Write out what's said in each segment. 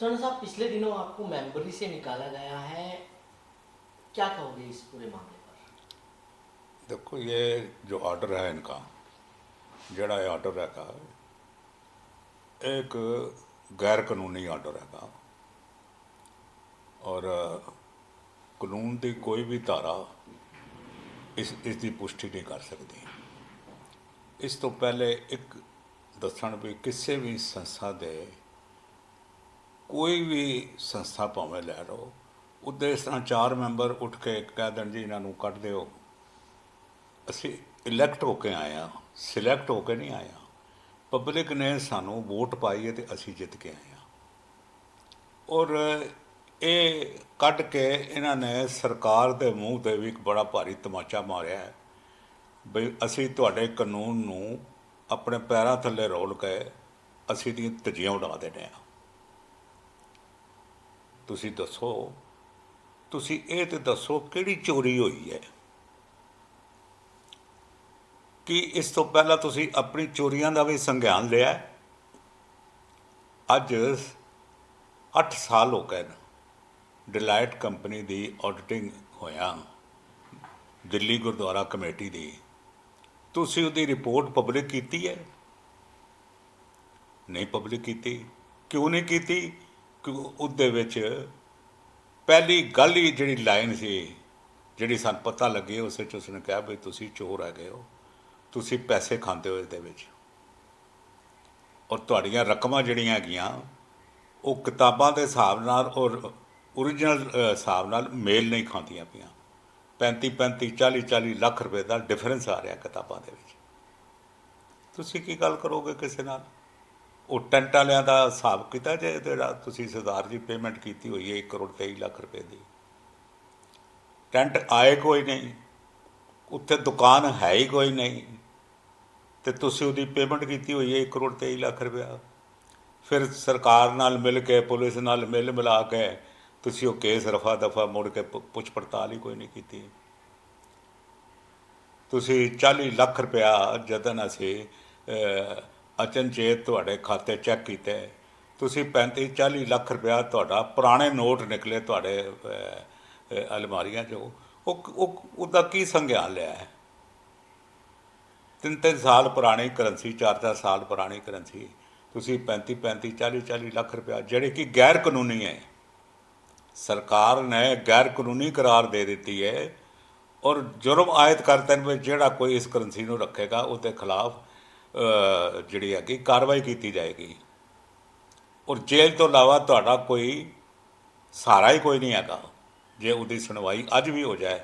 सोना साहब पिछले दिनों आपको मेंबरी से निकाला गया है क्या कहोगे इस पूरे मामले पर देखो ये जो ऑर्डर है इनका ਜਿਹੜਾ ਇਹ ਆਰਡਰ ਹੈਗਾ ਇਹ ਇੱਕ ਗੈਰ ਕਾਨੂੰਨੀ ਆਰਡਰ ਹੈਗਾ ਔਰ ਕਾਨੂੰਨ ਦੀ ਕੋਈ ਵੀ ਧਾਰਾ ਇਸ ਇਸ ਦੀ ਪੁਸ਼ਟੀ ਨਹੀਂ ਕਰ ਸਕਦੀ ਇਸ ਤੋਂ ਪਹਿਲੇ ਇੱਕ ਦੱਸਣ ਵੀ ਕਿਸੇ ਵੀ ਸੰਸਥਾ ਦੇ ਕੋਈ ਵੀ ਸੰਸਥਾ ਭਾਵੇਂ ਲੈ ਲਓ ਉਹਦੇ ਇਸ ਤਰ੍ਹਾਂ ਚਾਰ ਮੈਂਬਰ ਉੱਠ ਕੇ ਕਹਿ ਦੇਣ ਜੀ ਇਹਨਾਂ ਨੂੰ ਕੱਢ ਦਿਓ। ਅਸੀਂ ਇਲੈਕਟ ਹੋ ਕੇ ਆਏ ਹਾਂ ਸਿਲੈਕਟ ਹੋ ਕੇ ਨਹੀਂ ਆਏ ਹਾਂ। ਪਬਲਿਕ ਨੇ ਸਾਨੂੰ ਵੋਟ ਪਾਈ ਹੈ ਤੇ ਅਸੀਂ ਜਿੱਤ ਕੇ ਆਏ ਹਾਂ। ਔਰ ਇਹ ਕੱਢ ਕੇ ਇਹਨਾਂ ਨੇ ਸਰਕਾਰ ਦੇ ਮੂੰਹ ਤੇ ਵੀ ਇੱਕ ਬੜਾ ਭਾਰੀ ਤਮਾਚਾ ਮਾਰਿਆ ਹੈ ਬਈ ਅਸੀਂ ਤੁਹਾਡੇ ਕਾਨੂੰਨ ਨੂੰ ਆਪਣੇ ਪੈਰਾਂ ਥੱਲੇ ਰੋਲ ਕੇ ਅਸੀਂ ਦੀ ਧੱਜੀਆਂ ਉਡਾ ਦੇਣੇ ਆ ਤੁਸੀਂ ਦੱਸੋ, ਤੁਸੀਂ ਇਹ ਤੇ ਦੱਸੋ ਕਿਹੜੀ ਚੋਰੀ ਹੋਈ ਹੈ? ਕਿ ਇਸ ਤੋਂ ਪਹਿਲਾਂ ਤੁਸੀਂ ਆਪਣੀ ਚੋਰੀਆਂ ਦਾ ਵੀ ਸੰਗਿਆਨ ਲਿਆ ਅੱਜ 8 ਸਾਲ ਹੋ ਗਏ ਨੇ ਡਿਲਾਈਟ ਕੰਪਨੀ ਦੀ ਆਡਿਟਿੰਗ ਹੋਇਆ, ਦਿੱਲੀ ਗੁਰਦੁਆਰਾ ਕਮੇਟੀ ਦੀ। ਤੁਸੀਂ ਉਹਦੀ ਰਿਪੋਰਟ ਪਬਲਿਕ ਕੀਤੀ ਹੈ? ਨਹੀਂ ਪਬਲਿਕ ਕੀਤੀ। ਕਿਉਂ ਨਹੀਂ ਕੀਤੀ? ਉਹਦੇ ਵਿੱਚ ਪਹਿਲੀ ਗੱਲ ਹੀ ਜਿਹੜੀ ਲਾਈਨ ਸੀ, ਜਿਹੜੀ ਸਾਨੂੰ ਪਤਾ ਲੱਗੀ, ਉਸ ਵਿੱਚ ਉਸਨੇ ਕਿਹਾ ਵੀ ਤੁਸੀਂ ਚੋਰ ਹੈਗੇ ਹੋ, ਤੁਸੀਂ ਪੈਸੇ ਖਾਂਦੇ ਹੋ ਇਹਦੇ ਵਿੱਚ। ਔਰ ਤੁਹਾਡੀਆਂ ਰਕਮਾਂ ਜਿਹੜੀਆਂ ਹੈਗੀਆਂ, ਉਹ ਕਿਤਾਬਾਂ ਦੇ ਹਿਸਾਬ ਨਾਲ ਔਰ ਓਰੀਜਨਲ ਹਿਸਾਬ ਨਾਲ ਮੇਲ ਨਹੀਂ ਖਾਂਦੀਆਂ ਪਈਆਂ। 35 35 40 40 ਲੱਖ ਰੁਪਏ ਦਾ ਡਿਫਰੈਂਸ ਆ ਰਿਹਾ ਕਿਤਾਬਾਂ ਦੇ ਵਿੱਚ। ਤੁਸੀਂ ਕੀ ਗੱਲ ਕਰੋਗੇ ਕਿਸੇ ਨਾਲ? ਉਹ ਟੈਂਟ ਵਾਲਿਆਂ ਦਾ ਹਿਸਾਬ ਕੀਤਾ ਜੇ ਜਿਹੜਾ ਤੁਸੀਂ ਸਰਦਾਰ ਜੀ ਪੇਮੈਂਟ ਕੀਤੀ ਹੋਈ ਹੈ 1 ਕਰੋੜ 23 ਲੱਖ ਰੁਪਏ ਦੀ। ਟੈਂਟ ਆਏ ਕੋਈ ਨਹੀਂ। ਉੱਥੇ ਦੁਕਾਨ ਹੈ ਹੀ ਕੋਈ ਨਹੀਂ। ਤੇ ਤੁਸੀਂ ਉਹਦੀ ਪੇਮੈਂਟ ਕੀਤੀ ਹੋਈ ਹੈ 1 ਕਰੋੜ 23 ਲੱਖ ਰੁਪਇਆ। ਫਿਰ ਸਰਕਾਰ ਨਾਲ ਮਿਲ ਕੇ, ਪੁਲਿਸ ਨਾਲ ਮਿਲ ਮਿਲਾ ਕੇ ਤੁਸੀਂ ਉਹ ਕੇਸ ਰਫਾ ਦਫਾ ਮੁੜ ਕੇ ਪੁੱਛ ਪੜਤਾਲ ਹੀ ਕੋਈ ਨਹੀਂ ਕੀਤੀ। ਤੁਸੀਂ 40 ਲੱਖ ਰੁਪਇਆ ਜਦਨ ਅਸੀਂ ਅਚਨਚੇਤ ਤੁਹਾਡੇ ਖਾਤੇ ਚੈੱਕ ਕੀਤੇ। ਤੁਸੀਂ 35 40 ਲੱਖ ਰੁਪਇਆ ਤੁਹਾਡਾ ਪੁਰਾਣੇ ਨੋਟ ਨਿਕਲੇ ਤੁਹਾਡੇ ਅਲਮਾਰੀਆਂ 'ਚੋਂ। ਉਹ ਉਹ, ਉਹਦਾ ਕੀ ਸੰਗਿਆਨ ਲਿਆ ਹੈ? ਤਿੰਨ ਤਿੰਨ ਸਾਲ ਪੁਰਾਣੀ ਕਰੰਸੀ ਚਾਰ ਚਾਰ ਸਾਲ ਪੁਰਾਣੀ ਕਰੰਸੀ। ਤੁਸੀਂ 35 35 40 40 ਲੱਖ ਰੁਪਇਆ, ਜਿਹੜੇ ਕਿ ਗੈਰ ਕਾਨੂੰਨੀ ਹੈ। ਸਰਕਾਰ ਨੇ ਗੈਰ ਕਾਨੂੰਨੀ ਕਰਾਰ ਦੇ ਦਿੱਤੀ ਹੈ ਔਰ ਜੁਰਮ ਆਇਤ ਕਰਤੇ ਨੇ ਵੀ ਜਿਹੜਾ ਕੋਈ ਇਸ ਕਰੰਸੀ ਨੂੰ ਰੱਖੇਗਾ, ਉਹਦੇ ਖਿਲਾਫ ਅਹ, ਜਿਹੜੀ ਹੈਗੀ ਕਾਰਵਾਈ ਕੀਤੀ ਜਾਏਗੀ। ਔਰ ਜੇਲ੍ਹ ਤੋਂ ਇਲਾਵਾ ਤੁਹਾਡਾ ਕੋਈ ਸਹਾਰਾ ਹੀ ਕੋਈ ਨਹੀਂ ਹੈਗਾ। ਜੇ ਉਹਦੀ ਸੁਣਵਾਈ ਅੱਜ ਵੀ ਹੋ ਜਾਏ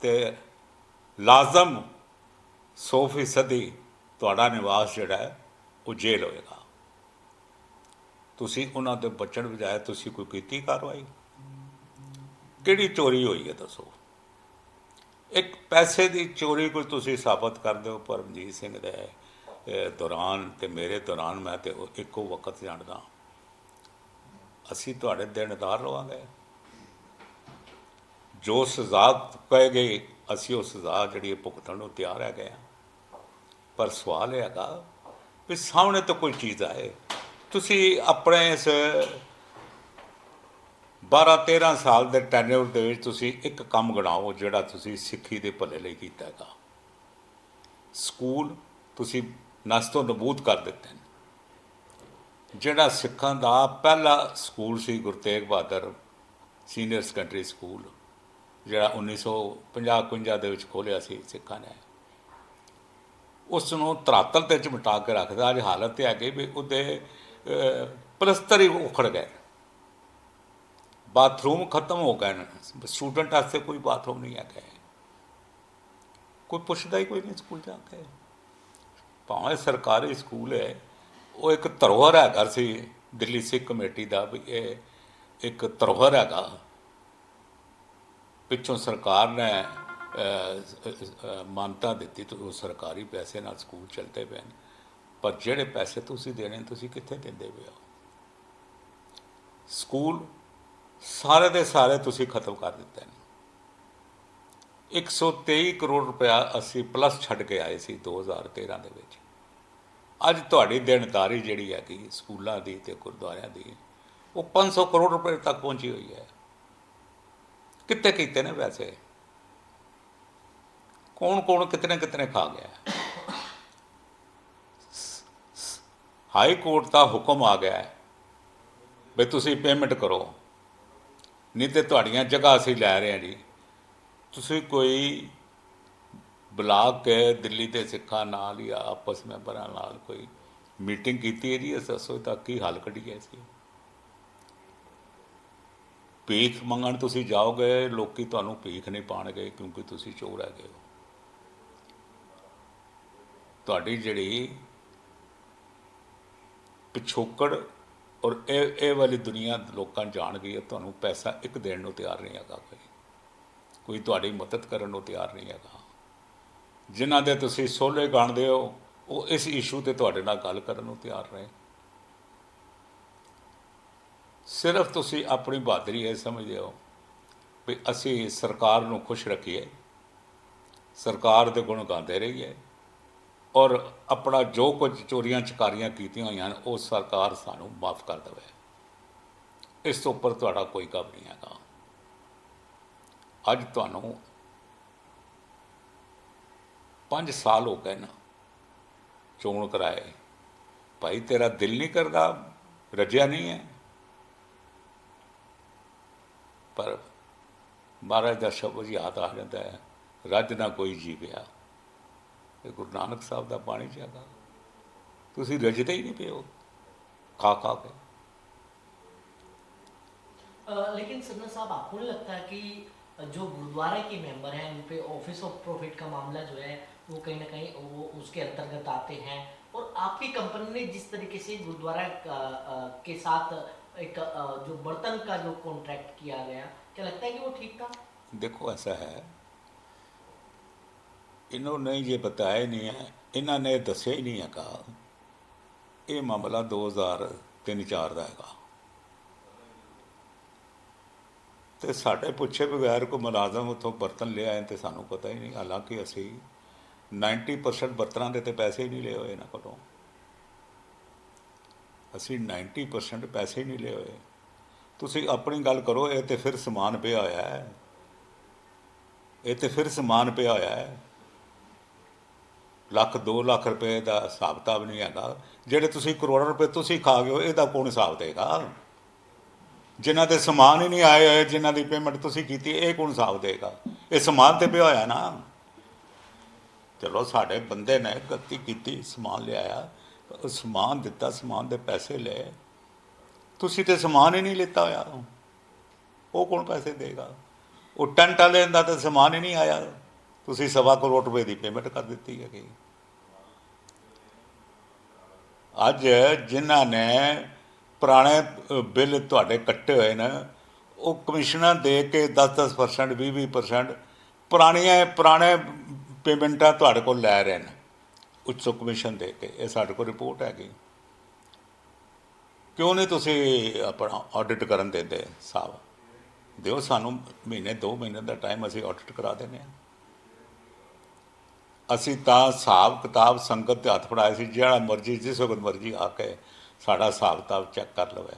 ਤੇ ਲਾਜ਼ਮ 100% ਹੀ ਤੁਹਾਡਾ ਨਿਵਾਸ ਜਿਹੜਾ ਹੈ ਉਹ ਜੇਲ੍ਹ ਹੋਏਗਾ। ਤੁਸੀਂ ਉਹਨਾਂ ਦੇ ਬਚਣ ਬਜਾਏ ਤੁਸੀਂ ਕੋਈ ਕੀਤੀ ਕਾਰਵਾਈ? ਕਿਹੜੀ ਚੋਰੀ ਹੋਈ ਹੈ ਦੱਸੋ? ਇੱਕ ਪੈਸੇ ਦੀ ਚੋਰੀ ਕੋਈ ਤੁਸੀਂ ਸਾਬਤ ਕਰਦੇ ਹੋ ਪਰਮਜੀਤ ਸਿੰਘ ਦੇ ਦੌਰਾਨ ਤੇ ਮੇਰੇ ਦੌਰਾਨ ਮੈਂ ਤੇ ਇੱਕੋ ਵਕਤ ਜਾਣਦਾ ਅਸੀਂ ਤੁਹਾਡੇ ਦੇਣਦਾਰ ਰਵਾਂਗੇ। ਜੋ ਸਜ਼ਾ ਕਹੇ ਗਈ, ਅਸੀਂ ਉਹ ਸਜ਼ਾ ਜਿਹੜੀ ਭੁਗਤਣ ਨੂੰ ਤਿਆਰ ਹੈਗੇ ਆ ਪਰ ਸਵਾਲ ਇਹ ਹੈਗਾ ਵੀ ਸਾਹਮਣੇ ਤੋਂ ਕੋਈ ਚੀਜ਼ ਆਏ। ਤੁਸੀਂ ਆਪਣੇ ਇਸ 12 13 ਸਾਲ ਦੇ ਟੈਨਿਓਰ ਦੇ ਵਿੱਚ ਤੁਸੀਂ ਇੱਕ ਕੰਮ ਗਣਾਓ ਜਿਹੜਾ ਤੁਸੀਂ ਸਿੱਖੀ ਦੇ ਭਲੇ ਲਈ ਕੀਤਾ ਹੈਗਾ। ਸਕੂਲ ਤੁਸੀਂ ਨਸਤੋਂ ਨਬੂਦ ਕਰ ਦਿੱਤੇ ਨੇ। ਜਿਹੜਾ ਸਿੱਖਾਂ ਦਾ ਪਹਿਲਾ ਸਕੂਲ ਸੀ Guru Tegh Bahadur senior secondary school ਜਿਹੜਾ 1950-51 ਦੇ ਵਿੱਚ ਖੋਲ੍ਹਿਆ ਸੀ ਸਿੱਖਾਂ ਨੇ। ਉਸ ਨੂੰ ਧਰਾਤਲ ਤੇ ਚਮਟਾ ਕੇ ਰੱਖਦਾ ਅੱਜ ਹਾਲਤ ਤੇ ਆ ਗਈ ਵੀ ਉਹਦੇ ਅਹ, ਪਲਸਤਰ ਹੀ ਉਖੜ ਗਏ। ਬਾਥਰੂਮ ਖਤਮ ਹੋ ਗਏ ਨੇ। ਸਟੂਡੈਂਟ ਵਾਸਤੇ ਕੋਈ ਬਾਥਰੂਮ ਨਹੀਂ ਹੈਗਾ ਕੋਈ ਪੁੱਛਦਾ ਹੀ ਕੋਈ ਨਹੀਂ ਸਕੂਲ ਜਾ ਕੇ। ਭਾਵੇਂ ਸਰਕਾਰੀ ਸਕੂਲ ਹੈ, ਉਹ ਇੱਕ ਧਰੋਹਰ ਹੈਗਾ ਸੀ, ਦਿੱਲੀ ਸਿੱਖ ਕਮੇਟੀ ਦਾ ਵੀ ਇਹ ਇੱਕ ਧਰੋਹਰ ਹੈਗਾ। ਪਿੱਛੋਂ ਸਰਕਾਰ ਨੇ ਮਾਨਤਾ ਦਿੱਤੀ ਤੇ ਉਹ ਸਰਕਾਰੀ ਪੈਸੇ ਨਾਲ ਸਕੂਲ ਚੱਲਦੇ ਪਏ ਨੇ। ਪਰ ਜਿਹੜੇ ਪੈਸੇ ਤੁਸੀਂ ਦੇਣੇ ਤੁਸੀਂ ਕਿੱਥੇ ਦਿੰਦੇ ਪਏ ਹੋ? ਸਕੂਲ ਸਾਰੇ ਦੇ ਸਾਰੇ ਤੁਸੀਂ ਖਤਮ ਕਰ ਦਿੱਤੇ ਨੇ। 123 ਕਰੋੜ ਰੁਪਇਆ ਅਸੀਂ ਪਲੱਸ ਛੱਡ ਕੇ ਆਏ ਸੀ 2013 ਦੇ ਵਿੱਚ। ਅੱਜ ਤੁਹਾਡੀ ਦੇਣਦਾਰੀ ਜਿਹੜੀ ਹੈਗੀ, ਸਕੂਲਾਂ ਦੀ ਤੇ ਗੁਰਦੁਆਰਿਆਂ ਦੀ, ਉਹ 500 ਕਰੋੜ ਰੁਪਏ ਤੱਕ ਪਹੁੰਚੀ ਹੋਈ ਹੈ। ਕਿੱਥੇ ਕੀਤੇ ਨੇ ਵੈਸੇ ਕੌਣ ਕੌਣ ਕਿਤਨੇ ਕਿਤਨੇ ਖਾ ਗਿਆ? ਹਾਈ ਕੋਰਟ ਦਾ ਹੁਕਮ ਆ ਗਿਆ ਹੈ ਵੀ ਤੁਸੀਂ ਪੇਮੈਂਟ ਕਰੋ। ਨਹੀਂ ਤੇ ਤੁਹਾਡੀਆਂ ਜਗ੍ਹਾ ਅਸੀਂ ਲੈ ਰਹੇ ਹਾਂ ਜੀ। ਤੁਸੀਂ ਕੋਈ ਬਲਾਕ ਕੇ ਦਿੱਲੀ ਦੇ ਸਿੱਖਾਂ ਨਾਲ ਜਾਂ ਆਪਸ ਮੈਂਬਰਾਂ ਨਾਲ ਕੋਈ ਮੀਟਿੰਗ ਕੀਤੀ ਹੈ ਜੀ? ਇਸ ਦੱਸੋ ਤੱਕ ਕੀ ਹੱਲ ਕੱਢੀਏ ਸੀ ਭੀਖ ਮੰਗਣ ਤੁਸੀਂ ਜਾਓਗੇ, ਲੋਕੀ ਤੁਹਾਨੂੰ ਭੀਖ ਨਹੀਂ ਪਾਣਗੇ ਕਿਉਂਕਿ ਤੁਸੀਂ ਚੋਰ ਹੈਗੇ ਹੋ। ਤੁਹਾਡੀ ਜਿਹੜੀ ਪਿਛੋਕੜ ਔਰ ਇਹ ਇਹ ਵਾਲੀ ਦੁਨੀਆ ਲੋਕਾਂ ਜਾਣ ਗਈ ਹੈ, ਤੁਹਾਨੂੰ ਪੈਸਾ ਇੱਕ ਦੇਣ ਨੂੰ ਤਿਆਰ ਨਹੀਂ ਹੈਗਾ ਕੋਈ। ਕੋਈ ਤੁਹਾਡੀ ਮਦਦ ਕਰਨ ਨੂੰ ਤਿਆਰ ਨਹੀਂ ਹੈਗਾ। ਜਿਨ੍ਹਾਂ ਦੇ ਤੁਸੀਂ ਸੋਲੇ ਗਾਣਦੇ ਹੋ, ਉਹ ਇਸ ਇਸ਼ੂ ਤੇ ਤੁਹਾਡੇ ਨਾਲ ਗੱਲ ਕਰਨ ਨੂੰ ਤਿਆਰ ਰਹੇ। ਸਿਰਫ ਤੁਸੀਂ ਆਪਣੀ ਬਹਾਦਰੀ ਇਹ ਸਮਝਦੇ ਹੋ ਵੀ ਅਸੀਂ ਸਰਕਾਰ ਨੂੰ ਖੁਸ਼ ਰੱਖੀਏ। ਸਰਕਾਰ ਦੇ ਗੁਣ ਗਾਉਂਦੇ ਰਹੀਏ। ਔਰ ਆਪਣਾ ਜੋ ਕੁਝ ਚੋਰੀਆਂ ਚਕਾਰੀਆਂ ਕੀਤੀਆਂ ਹੋਈਆਂ ਹਨ, ਉਹ ਸਰਕਾਰ ਸਾਨੂੰ ਮਾਫ ਕਰ ਦੇਵੇ। ਇਸ ਤੋਂ ਉੱਪਰ ਤੁਹਾਡਾ ਕੋਈ ਕੰਮ ਨਹੀਂ ਹੈਗਾ। ਅੱਜ ਤੁਹਾਨੂੰ 5 ਸਾਲ ਹੋ ਗਏ ਨਾ, ਚੋਣ ਕਰਾਏ। ਭਾਈ, ਤੇਰਾ ਦਿਲ ਨਹੀਂ ਕਰਦਾ, ਰਜਿਆ ਨਹੀਂ ਹੈ। ਪਰ ਮਹਾਰਾਜ ਦਾ ਸ਼ਬਦ ਯਾਦ ਆ ਜਾਂਦਾ ਹੈ, ਰੱਜ ਨਾ ਕੋਈ ਜੀਵਿਆ। ਇਹ ਗੁਰੂ ਨਾਨਕ ਸਾਹਿਬ ਦਾ ਬਾਣੀ ਚ ਹੈਗਾ ਤੁਸੀਂ ਰਜਦੇ ਹੀ ਨਹੀਂ ਪਏ ਹੋ ਖਾ ਖਾ ਕੇ अ, लेकिन सरना साहब आपको नहीं लगता है कि जो गुरुद्वारा के मेंबर हैं उन पे ऑफिस ऑफ प्रॉफिट का मामला जो है वो कहीं ना कहीं वो उसके अंतर्गत आते हैं और आपकी कंपनी ने जिस तरीके से गुरुद्वारा अ, अ, के साथ एक अ, जो बर्तन का जो कॉन्ट्रैक्ट किया गया क्या लगता है कि वो ठीक था देखो ऐसा है इन्होंने ये बताया नहीं है इन्होंने दसिया ही नहीं है कहा ਇਹ ਮਾਮਲਾ 2003-4 ਦਾ ਹੈਗਾ ਤੇ ਸਾਡੇ ਪੁੱਛੇ ਬਗੈਰ ਕੋ ਮੁਲਾਜ਼ਮ ਉਥੋਂ ਬਰਤਨ ਲਿਆ ਤੇ ਸਾਨੂੰ ਪਤਾ ਹੀ ਨਹੀਂ ਹਾਲਾਂਕਿ ਅਸੀਂ 90% ਬਰਤਨਾਂ ਦੇ ਤੇ ਪੈਸੇ ਹੀ ਨਹੀਂ ਲਏ ਹੋਏ ਨਾ ਕੋਲੋਂ ਅਸੀਂ 90% ਪੈਸੇ ਹੀ ਨਹੀਂ ਲਏ ਹੋਏ ਤੁਸੀਂ ਆਪਣੀ ਗੱਲ ਕਰੋ ਇਹ ਤੇ ਫਿਰ ਸਮਾਨ ਪਿਆ ਹੋਇਆ ਹੈ ਇਹ ਤੇ ਫਿਰ ਸਮਾਨ ਪਿਆ ਹੋਇਆ ਹੈ ਲੱਖ 2 ਲੱਖ ਰੁਪਏ ਦਾ ਹਿਸਾਬ ਕਿਤਾਬ ਨਹੀਂ ਹੈਗਾ ਜਿਹੜੇ ਤੁਸੀਂ ਕਰੋੜਾਂ ਰੁਪਏ ਤੁਸੀਂ ਖਾ ਗਏ ਹੋ, ਇਹਦਾ ਕੌਣ ਹਿਸਾਬ ਦੇਗਾ? ਜਿਨ੍ਹਾਂ ਦੇ ਸਮਾਨ ਹੀ ਨਹੀਂ ਆਏ ਹੋਏ, ਜਿਨ੍ਹਾਂ ਦੀ ਪੇਮੈਂਟ ਤੁਸੀਂ ਕੀਤੀ, ਇਹ ਕੌਣ ਹਿਸਾਬ ਦੇਗਾ? ਇਹ ਸਮਾਨ ਤੇ ਪਿਆ ਹੋਇਆ ਨਾ। ਚਲੋ, ਸਾਡੇ ਬੰਦੇ ਨੇ ਗਲਤੀ ਕੀਤੀ, ਸਮਾਨ ਲਿਆਇਆ। ਸਮਾਨ ਦਿੱਤਾ, ਸਮਾਨ ਦੇ ਪੈਸੇ ਲਏ। ਤੁਸੀਂ ਤੇ ਸਮਾਨ ਹੀ ਨਹੀਂ ਲਿੱਤਾ ਹੋਇਆ। ਉਹ ਕੌਣ ਪੈਸੇ ਦੇਗਾ? ਉਹ ਟੈਂਟ ਵਾਲੇ ਦਾ ਤਾਂ ਸਮਾਨ ਹੀ ਨਹੀਂ ਆਇਆ। ਤੁਸੀਂ ਸਵਾ ਕਰੋੜ ਰੁਪਏ ਦੀ ਪੇਮੈਂਟ ਕਰ ਦਿੱਤੀ ਹੈਗੀ। ਅੱਜ ਜਿਨ੍ਹਾਂ ਨੇ ਪੁਰਾਣੇ ਬਿੱਲ ਤੁਹਾਡੇ ਕੱਟੇ ਹੋਏ ਨੇ, ਉਹ ਕਮਿਸ਼ਨਾਂ ਦੇ ਕੇ 10-10% 20-20% ਪੁਰਾਣੀਆਂ, ਪੁਰਾਣੇ ਪੇਮੈਂਟਾਂ ਤੁਹਾਡੇ ਕੋਲ ਲੈ ਰਹੇ ਨੇ। ਉੱਚ ਕਮਿਸ਼ਨ ਦੇ ਕੇ, ਇਹ ਸਾਡੇ ਕੋਲ ਰਿਪੋਰਟ ਹੈਗੀ। ਕਿਉਂ ਨਹੀਂ ਤੁਸੀਂ ਆਪਣਾ ਆਡਿਟ ਕਰਨ ਦਿੰਦੇ ਸਾਹਿਬ ਦਿਓ ਸਾਨੂੰ ਮਹੀਨੇ 2 ਮਹੀਨੇ ਦਾ ਟਾਈਮ ਅਸੀਂ ਆਡਿਟ ਕਰਾ ਦਿੰਦੇ ਹਾਂ। ਅਸੀਂ ਤਾਂ ਹਿਸਾਬ ਕਿਤਾਬ, ਸੰਗਤ 'ਤੇ ਹੱਥ ਫੜਾਇਆ ਸੀ, ਜਿਹੜਾ ਮਰਜ਼ੀ, ਜਿਸ ਵਕਤ ਮਰਜ਼ੀ ਆ ਕੇ ਸਾਡਾ ਹਿਸਾਬ ਕਿਤਾਬ ਚੈੱਕ ਕਰ ਲਵੇ।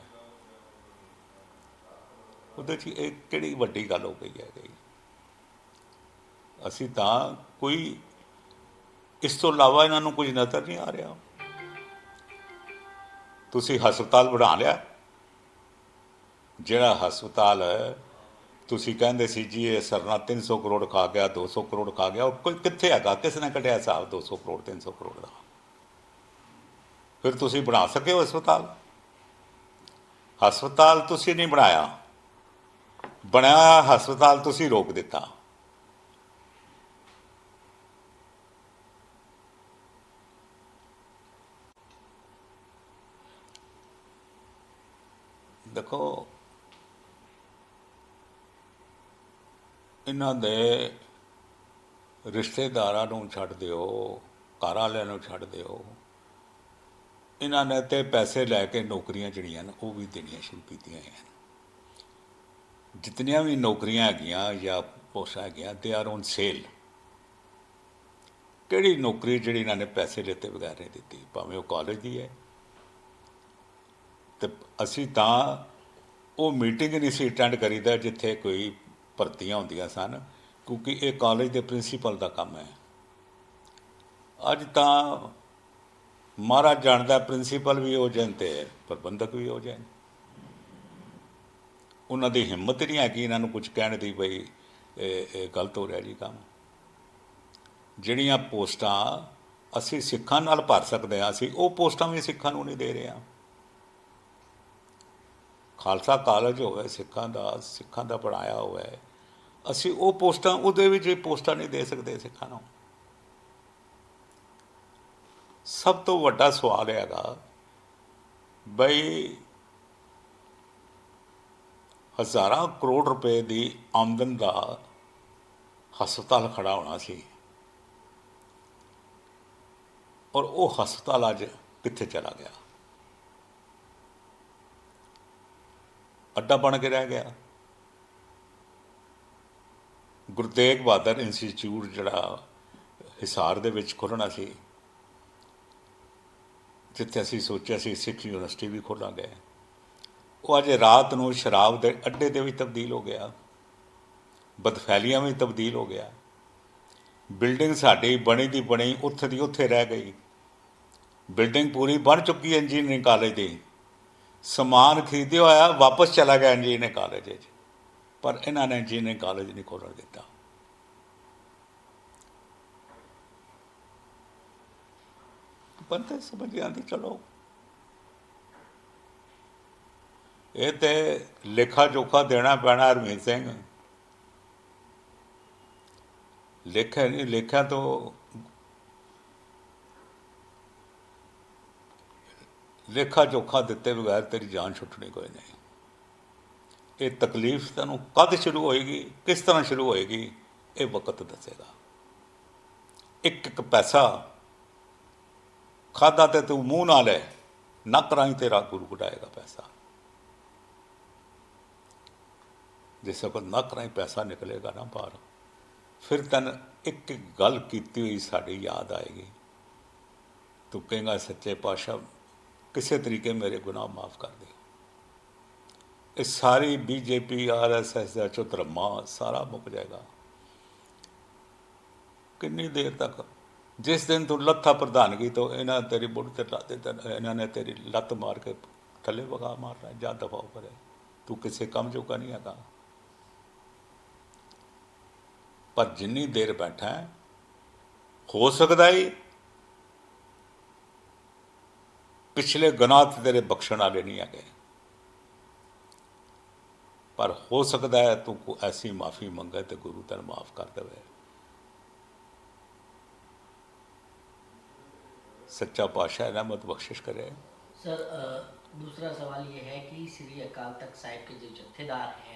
ਉਹਦੇ 'ਚ ਇਹ ਕਿਹੜੀ ਵੱਡੀ ਗੱਲ ਹੋ ਗਈ ਹੈ ਗਈ ਅਸੀਂ ਤਾਂ ਕੋਈ, ਇਸ ਤੋਂ ਇਲਾਵਾ ਇਹਨਾਂ ਨੂੰ ਕੁਝ ਨਜ਼ਰ ਨਹੀਂ ਆ ਰਿਹਾ। ਤੁਸੀਂ ਹਸਪਤਾਲ ਬਣਾ ਲਿਆ। ਜਿਹੜਾ ਹਸਪਤਾਲ ਤੁਸੀਂ ਕਹਿੰਦੇ ਸੀ ਜੀ ਇਹ ਸਰਨਾ 300 ਕਰੋੜ ਖਾ ਗਿਆ 200 ਕਰੋੜ ਖਾ ਗਿਆ, ਉਹ ਕੋਈ ਕਿੱਥੇ ਹੈਗਾ? ਕਿਸ ਨੇ ਕੱਢਿਆ ਹਿਸਾਬ 200 ਕਰੋੜ 300 ਕਰੋੜ ਦਾ? ਫਿਰ ਤੁਸੀਂ ਬਣਾ ਸਕੇ ਹੋ ਹਸਪਤਾਲ? ਹਸਪਤਾਲ ਤੁਸੀਂ ਨਹੀਂ ਬਣਾਇਆ। ਬਣਿਆ ਹਸਪਤਾਲ ਤੁਸੀਂ ਰੋਕ ਦਿੱਤਾ। ਦੇਖੋ ਇਹਨਾਂ ਦੇ ਰਿਸ਼ਤੇਦਾਰਾਂ ਨੂੰ ਛੱਡ ਦਿਓ, ਘਰ ਵਾਲਿਆਂ ਨੂੰ ਛੱਡ ਦਿਓ। ਇਹਨਾਂ ਨੇ ਤੇ ਪੈਸੇ ਲੈ ਕੇ ਨੌਕਰੀਆਂ ਜਿਹੜੀਆਂ ਨੇ, ਉਹ ਵੀ ਦੇਣੀਆਂ ਸ਼ੁਰੂ ਕੀਤੀਆਂ ਹਨ ਜਿਤਨੀਆਂ ਵੀ ਨੌਕਰੀਆਂ ਹੈਗੀਆਂ ਜਾਂ ਪੋਸਟਾਂ ਹੈਗੀਆਂ ਦੇ ਆਰ ਔਨ ਸੇਲ ਕਿਹੜੀ ਨੌਕਰੀ ਜਿਹੜੀ ਇਹਨਾਂ ਨੇ ਪੈਸੇ ਲੈਤੇ ਬਗੈਰ ਨਹੀਂ ਦਿੱਤੀ? ਭਾਵੇਂ ਉਹ ਕਾਲਜ ਦੀ ਹੈ। ਤੇ ਅਸੀਂ ਤਾਂ ਉਹ ਮੀਟਿੰਗ ਨਹੀਂ ਸੀ ਅਟੈਂਡ ਕਰੀਦਾ ਜਿੱਥੇ ਕੋਈ ਭਰਤੀਆਂ ਹੁੰਦੀਆਂ ਸਨ, ਕਿਉਂਕਿ ਇਹ ਕਾਲਜ ਦੇ ਪ੍ਰਿੰਸੀਪਲ ਦਾ ਕੰਮ ਹੈ। ਅੱਜ ਤਾਂ ਮਹਾਰਾਜ ਜਾਣਦਾ ਪ੍ਰਿੰਸੀਪਲ ਵੀ ਹੋ ਜਾਣ ਤੇ ਪ੍ਰਬੰਧਕ ਵੀ ਹੋ ਜਾਣ। ਉਹਨਾਂ ਦੀ ਹਿੰਮਤ ਨਹੀਂ ਹੈ ਕਿ ਇਹਨਾਂ ਨੂੰ ਕੁਝ ਕਹਿਣ ਦੀ ਬਈ ਇਹ ਗਲਤ ਹੋ ਰਿਹਾ ਜੀ ਕੰਮ। ਜਿਹੜੀਆਂ ਪੋਸਟਾਂ ਅਸੀਂ ਸਿੱਖਾਂ ਨਾਲ ਭਰ ਸਕਦੇ ਹਾਂ, ਅਸੀਂ ਉਹ ਪੋਸਟਾਂ ਵੀ ਸਿੱਖਾਂ ਨੂੰ ਨਹੀਂ ਦੇ ਰਹੇ ਹਾਂ। ਖਾਲਸਾ ਕਾਲਜ ਹੋਵੇ ਸਿੱਖਾਂ ਦਾ ਸਿੱਖਾਂ ਦਾ ਪੜਾਇਆ ਹੋਵੇ ਅਸੀਂ ਉਹ ਪੋਸਟਾਂ, ਉਹਦੇ ਵਿੱਚ ਇਹ ਪੋਸਟਾਂ ਨਹੀਂ ਦੇ ਸਕਦੇ ਸਿੱਖਾਂ ਨੂੰ। ਸਭ ਤੋਂ ਵੱਡਾ ਸਵਾਲ ਹੈਗਾ ਬਈ ਹਜ਼ਾਰਾਂ ਕਰੋੜ ਰੁਪਏ ਦੀ ਆਮਦਨ ਦਾ ਹਸਪਤਾਲ ਖੜਾ ਹੋਣਾ ਸੀ। ਔਰ ਉਹ ਹਸਪਤਾਲ ਅੱਜ ਕਿੱਥੇ ਚਲਾ ਗਿਆ? ਅੱਡਾ ਬਣ ਕੇ ਰਹਿ ਗਿਆ। ਗੁਰੂ ਤੇਗ ਬਹਾਦਰ ਇੰਸਟੀਚਿਊਟ ਜਿਹੜਾ ਹਿਸਾਰ ਦੇ ਵਿੱਚ ਖੁੱਲ੍ਹਣਾ ਸੀ, ਜਿੱਥੇ ਅਸੀਂ ਸੋਚਿਆ ਸੀ ਸਿੱਖ ਯੂਨੀਵਰਸਿਟੀ ਵੀ ਖੋਲਾਂਗੇ। ਉਹ ਅੱਜ ਰਾਤ ਨੂੰ ਸ਼ਰਾਬ ਦੇ ਅੱਡੇ ਦੇ ਵਿੱਚ ਤਬਦੀਲ ਹੋ ਗਿਆ। ਬਦਫੈਲੀਆਂ ਵਿੱਚ ਤਬਦੀਲ ਹੋ ਗਿਆ। ਬਿਲਡਿੰਗ ਸਾਡੀ ਬਣੀ ਦੀ ਬਣੀ ਉੱਥੇ ਦੀ ਉੱਥੇ ਰਹਿ ਗਈ। ਬਿਲਡਿੰਗ ਪੂਰੀ ਬਣ ਚੁੱਕੀ ਹੈ ਇੰਜੀਨੀਅਰਿੰਗ ਕਾਲਜ ਦੀ। ਸਮਾਨ ਖਰੀਦਿਆ ਹੋਇਆ, ਵਾਪਸ ਚਲਾ ਗਿਆ ਇੰਜੀਨੀਅਰਿੰਗ ਕਾਲਜ ਵਿੱਚ। ਪਰ ਇਹਨਾਂ ਨੇ ਇੰਜੀਨੀਅਰਿੰਗ ਕਾਲਜ ਨਹੀਂ ਖੋਲ੍ਹਣ ਦਿੱਤਾ। ਬੰਦੇ ਸਮਝ ਆਂਦੀ ਚਲੋ। ਇਹ ਤੇ ਲੇਖਾ ਜੋਖਾ ਦੇਣਾ ਪੈਣਾ ਹਰਮੀਤ ਸਿੰਘ। ਲੇਖਾ ਨਹੀਂ ਲੇਖਾ ਤੋਂ ਲੇਖਾ ਜੋਖਾ ਦਿੱਤੇ ਬਗੈਰ ਤੇਰੀ ਜਾਨ ਛੁੱਟਣੀ ਕੋਈ ਨਹੀਂ। ਇਹ ਤਕਲੀਫ ਤੈਨੂੰ ਕਦ ਸ਼ੁਰੂ ਹੋਏਗੀ, ਕਿਸ ਤਰ੍ਹਾਂ ਸ਼ੁਰੂ ਹੋਏਗੀ, ਇਹ ਵਕਤ ਦੱਸੇਗਾ। ਇੱਕ ਇੱਕ ਪੈਸਾ ਖਾਦਾ ਤੇ ਤੂੰ ਮੂੰਹ ਨਾ ਲੈ, ਨੱਕ ਰਾਹੀਂ ਤੇਰਾ ਗੁਰੂ ਕਢਾਏਗਾ ਪੈਸਾ। ਜਿਸ ਕੋਲ ਨੱਕ ਰਾਹੀਂ ਪੈਸਾ ਨਿਕਲੇਗਾ ਨਾ ਬਾਹਰ, ਫਿਰ ਤਨ ਇੱਕ ਗੱਲ ਕੀਤੀ ਹੋਈ ਸਾਡੀ ਯਾਦ ਆਏਗੀ। ਤੂੰ ਕਹੇਗਾ, ਸੱਚੇ ਪਾਤਸ਼ਾਹ ਕਿਸੇ ਤਰੀਕੇ ਮੇਰੇ ਗੁਨਾਹ ਮਾਫ ਕਰ ਦੇ। ਇਹ ਸਾਰੀ ਬੀਜੇਪੀ ਆਰਐਸਐਸ ਦਾ ਚੁਤਰਮਾ ਸਾਰਾ ਮੁੱਕ ਜਾਏਗਾ। ਕਿੰਨੀ ਦੇਰ ਤੱਕ? ਜਿਸ ਦਿਨ ਤੂੰ ਲੱਥਾ ਪ੍ਰਧਾਨਗੀ ਤੋਂ ਇਹਨਾਂ ਤੇਰੀ ਬੁੱਢ ਤੇ ਲਾ ਦੇ ਇਹਨਾਂ ਨੇ ਤੇਰੀ ਲੱਤ ਮਾਰ ਕੇ ਥੱਲੇ ਵਗਾ ਮਾਰਨਾ ਜਾਂ ਦਬਾਓ ਕਰੇ ਤੂੰ ਕਿਸੇ ਕੰਮ ਜੋਗਾ ਨਹੀਂ ਹੈਗਾ। ਪਰ ਜਿੰਨੀ ਦੇਰ ਬੈਠਾ ਹੋ ਸਕਦਾ ਹੈ ਪਿਛਲੇ ਗੁਨਾਹ ਤੇ ਤੇਰੇ ਬਖਸ਼ਣ ਵਾਲੇ ਨਹੀਂ ਹੈਗੇ ਪਰ ਹੋ ਸਕਦਾ ਹੈ ਤੂੰ ਕੋਈ ਐਸੀ ਮਾਫੀ ਮੰਗੇ ਤੇ ਗੁਰੂ ਤੈਨੂੰ ਮਾਫ ਕਰ ਦੇਵੇ सच्चा पातशाह रहमत बख्शिश करे सर अ, दूसरा सवाल ये है कि श्री अकाल तख्त साहिब के जो जत्थेदार हैं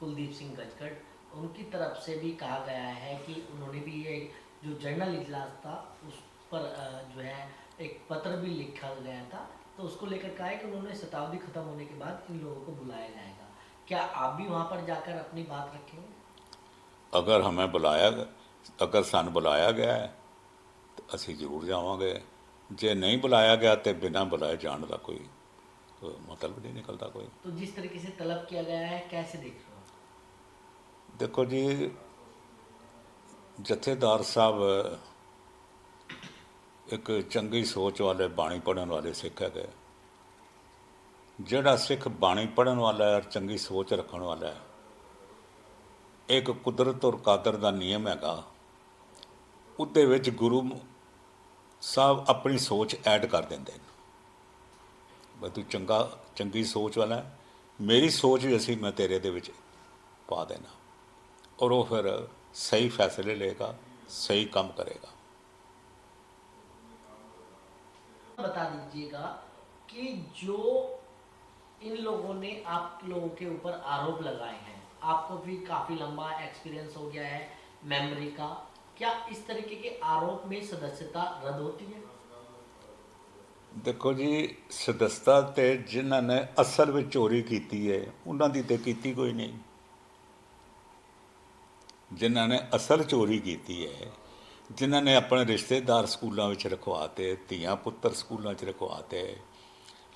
कुलदीप सिंह गजगढ़ उनकी तरफ से भी कहा गया है कि उन्होंने भी ये जो जर्नल इजलास था उस पर अ, जो है एक पत्र भी लिखा गया था तो उसको लेकर कहा है कि उन्होंने शताब्दी खत्म होने के बाद इन लोगों को बुलाया जाएगा क्या आप भी वहाँ पर जाकर अपनी बात रखेंगे ਅਗਰ ਹਮੇ ਬੁਲਾਇਆ ਅਗਰ ਸਾਨੂੰ ਬੁਲਾਇਆ ਗਿਆ ਹੈ ਤਾਂ ਅਸੀਂ ਜ਼ਰੂਰ ਜਾਵਾਂਗੇ ਜੇ ਨਹੀਂ ਬੁਲਾਇਆ ਗਿਆ ਤੇ ਬਿਨਾਂ ਬੁਲਾਏ ਜਾਣ ਦਾ ਕੋਈ ਕੋਈ ਮਤਲਬ ਨਹੀਂ ਨਿਕਲਦਾ ਕੋਈ तो जिस तरीके से तलब किया गया है कैसे देख रहे हो आप? ਦੇਖੋ ਜੀ ਜਥੇਦਾਰ ਸਾਹਿਬ ਇੱਕ ਚੰਗੀ ਸੋਚ ਵਾਲੇ ਬਾਣੀ ਪੜਨ ਵਾਲੇ ਸਿੱਖ ਹੈਗੇ। ਜਿਹੜਾ ਸਿੱਖ ਬਾਣੀ ਪੜਨ ਵਾਲਾ ਹੈ ਔਰ ਚੰਗੀ ਸੋਚ ਰੱਖਣ ਵਾਲਾ ਹੈ ਇੱਕ ਕੁਦਰਤ ਔਰ ਕਾਦਰ ਦਾ ਨਿਯਮ ਹੈਗਾ। ਉਹਦੇ ਵਿੱਚ ਗੁਰੂ ਸਾਹਿਬ ਆਪਣੀ ਸੋਚ ਐਡ ਕਰ ਦਿੰਦੇ ਨੇ। ਬਈ ਤੂੰ ਚੰਗਾ ਚੰਗੀ ਸੋਚ ਵਾਲਾ ਹੈ, ਮੇਰੀ ਸੋਚ ਵੀ ਅਸੀਂ ਮੈਂ ਤੇਰੇ ਦੇ ਵਿੱਚ ਪਾ ਦੇਣਾ। ਔਰ ਉਹ ਫਿਰ ਸਹੀ ਫੈਸਲੇ ਲਏਗਾ ਸਹੀ ਕੰਮ ਕਰੇਗਾ। बता दीजिएगा कि जो इन लोगों ने आप लोगों के ऊपर आरोप लगाए हैं आपको भी काफी लंबा एक्सपीरियंस हो गया है मेमोरी का क्या इस तरीके के आरोप में सदस्यता रद्द होती है ਦੇਖੋ ਜੀ ਸਦਸਤਾ ਤੇ ਜਿਨ੍ਹਾਂ ਨੇ ਅਸਲ ਵਿੱਚ ਚੋਰੀ ਕੀਤੀ ਹੈ ਉਹਨਾਂ ਦੀ ਤੇ ਕੀਤੀ ਕੋਈ ਨਹੀਂ ਜਿਨ੍ਹਾਂ ਨੇ ਅਸਲ ਚੋਰੀ ਕੀਤੀ ਹੈ ਜਿਨ੍ਹਾਂ ਨੇ ਆਪਣੇ ਰਿਸ਼ਤੇਦਾਰ ਸਕੂਲਾਂ ਵਿੱਚ ਰਖਵਾਤੇ ਧੀਆਂ ਪੁੱਤਰ ਸਕੂਲਾਂ 'ਚ ਰਖਵਾਤੇ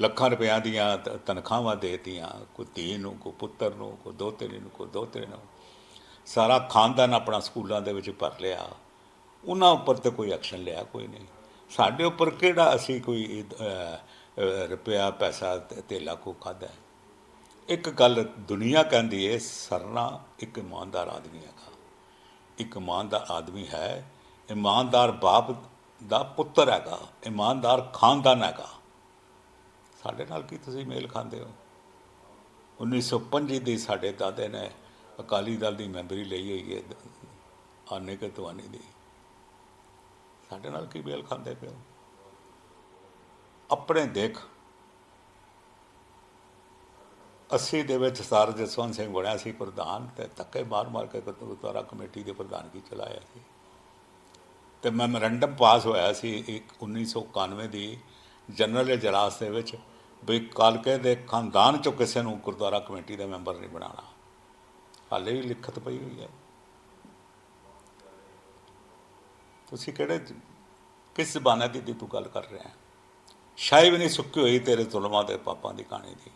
ਲੱਖਾਂ ਰੁਪਇਆਂ ਦੀਆਂ ਤ- ਤਨਖਾਹਾਂ ਦੇਤੀਆਂ ਕੋਈ ਧੀ ਨੂੰ ਕੋਈ ਪੁੱਤਰ ਨੂੰ ਕੋਈ ਦੋਤੇ ਨੂੰ ਕੋਈ ਦੋਤੇ ਨੂੰ। ਸਾਰਾ ਖਾਨਦਾਨ ਆਪਣਾ ਸਕੂਲਾਂ ਦੇ ਵਿੱਚ ਭਰ ਲਿਆ। ਉਹਨਾਂ ਉੱਪਰ ਤਾਂ ਕੋਈ ਐਕਸ਼ਨ ਲਿਆ ਕੋਈ ਨਹੀਂ। ਸਾਡੇ ਉੱਪਰ ਕਿਹੜਾ ਅਸੀਂ ਕੋਈ ਅਹ, ਰੁਪਇਆ ਪੈਸਾ ਤੇ- ਧੇਲਾ ਕੋ ਖਾਦਾ ਇੱਕ ਗੱਲ ਦੁਨੀਆ ਕਹਿੰਦੀ ਏ ਸਰਨਾ ਇੱਕ ਇਮਾਨਦਾਰ ਆਦਮੀ ਹੈਗਾ। ਇੱਕ ਇਮਾਨਦਾਰ ਆਦਮੀ ਹੈ ਇਮਾਨਦਾਰ ਬਾਪ ਦਾ ਪੁੱਤਰ ਹੈਗਾ, ਇਮਾਨਦਾਰ ਖਾਨਦਾਨ ਹੈਗਾ। ਸਾਡੇ ਨਾਲ ਕੀ ਤੁਸੀਂ ਮੇਲ ਖਾਂਦੇ ਹੋ? 1905 ਦੀ ਸਾਡੇ ਦਾਦੇ ਨੇ ਅਕਾਲੀ ਦਲ ਦੀ ਮੈਂਬਰੀ ਲਈ ਹੋਈ ਹੈ, ਆਨੇ ਕੇ ਤਵਾਨੀ ਦੀ। ਸਾਡੇ ਨਾਲ ਕੀ ਮੇਲ ਖਾਂਦੇ ਪਿਓ ਆਪਣੇ ਦੇਖ 80 ਦੇ ਵਿੱਚ ਸਰ ਜਸਵੰਤ ਸਿੰਘ ਬਣਿਆ ਸੀ ਪ੍ਰਧਾਨ ਤੇ ਧੱਕੇ ਮਾਰ ਮਾਰ ਕੇ ਗੁਰਦੁਆਰਾ ਕਮੇਟੀ ਦੇ ਪ੍ਰਧਾਨ ਕੀ ਚਲਾਇਆ ਸੀ? ਤੇ ਮੈਮੋਰੈਂਡਮ ਪਾਸ ਹੋਇਆ ਸੀ ਇੱਕ 1991 ਦੀ ਜਨਰਲ ਇਜਲਾਸ ਦੇ ਵਿੱਚ ਵੀ ਕਾਲਕੇ ਦੇ ਖਾਨਦਾਨ ਚੋਂ ਕਿਸੇ ਨੂੰ ਗੁਰਦੁਆਰਾ ਕਮੇਟੀ ਦਾ ਮੈਂਬਰ ਨਹੀਂ ਬਣਾਉਣਾ। ਹਾਲੇ ਵੀ ਲਿਖਤ ਪਈ ਹੋਈ ਹੈ। ਤੁਸੀਂ ਕਿਹੜੇ ਕਿਸ ਜ਼ਬਾਨਾਂ ਦੀ ਤੂੰ ਗੱਲ ਕਰ ਰਿਹਾ ਹੈ? ਸ਼ਾਇਦ ਵੀ ਨਹੀਂ ਸੁੱਕੀ ਹੋਈ ਤੇਰੇ ਜ਼ੁਲਮਾਂ ਦੇ ਪਾਪਾਂ ਦੀ ਕਹਾਣੀ ਦੀ।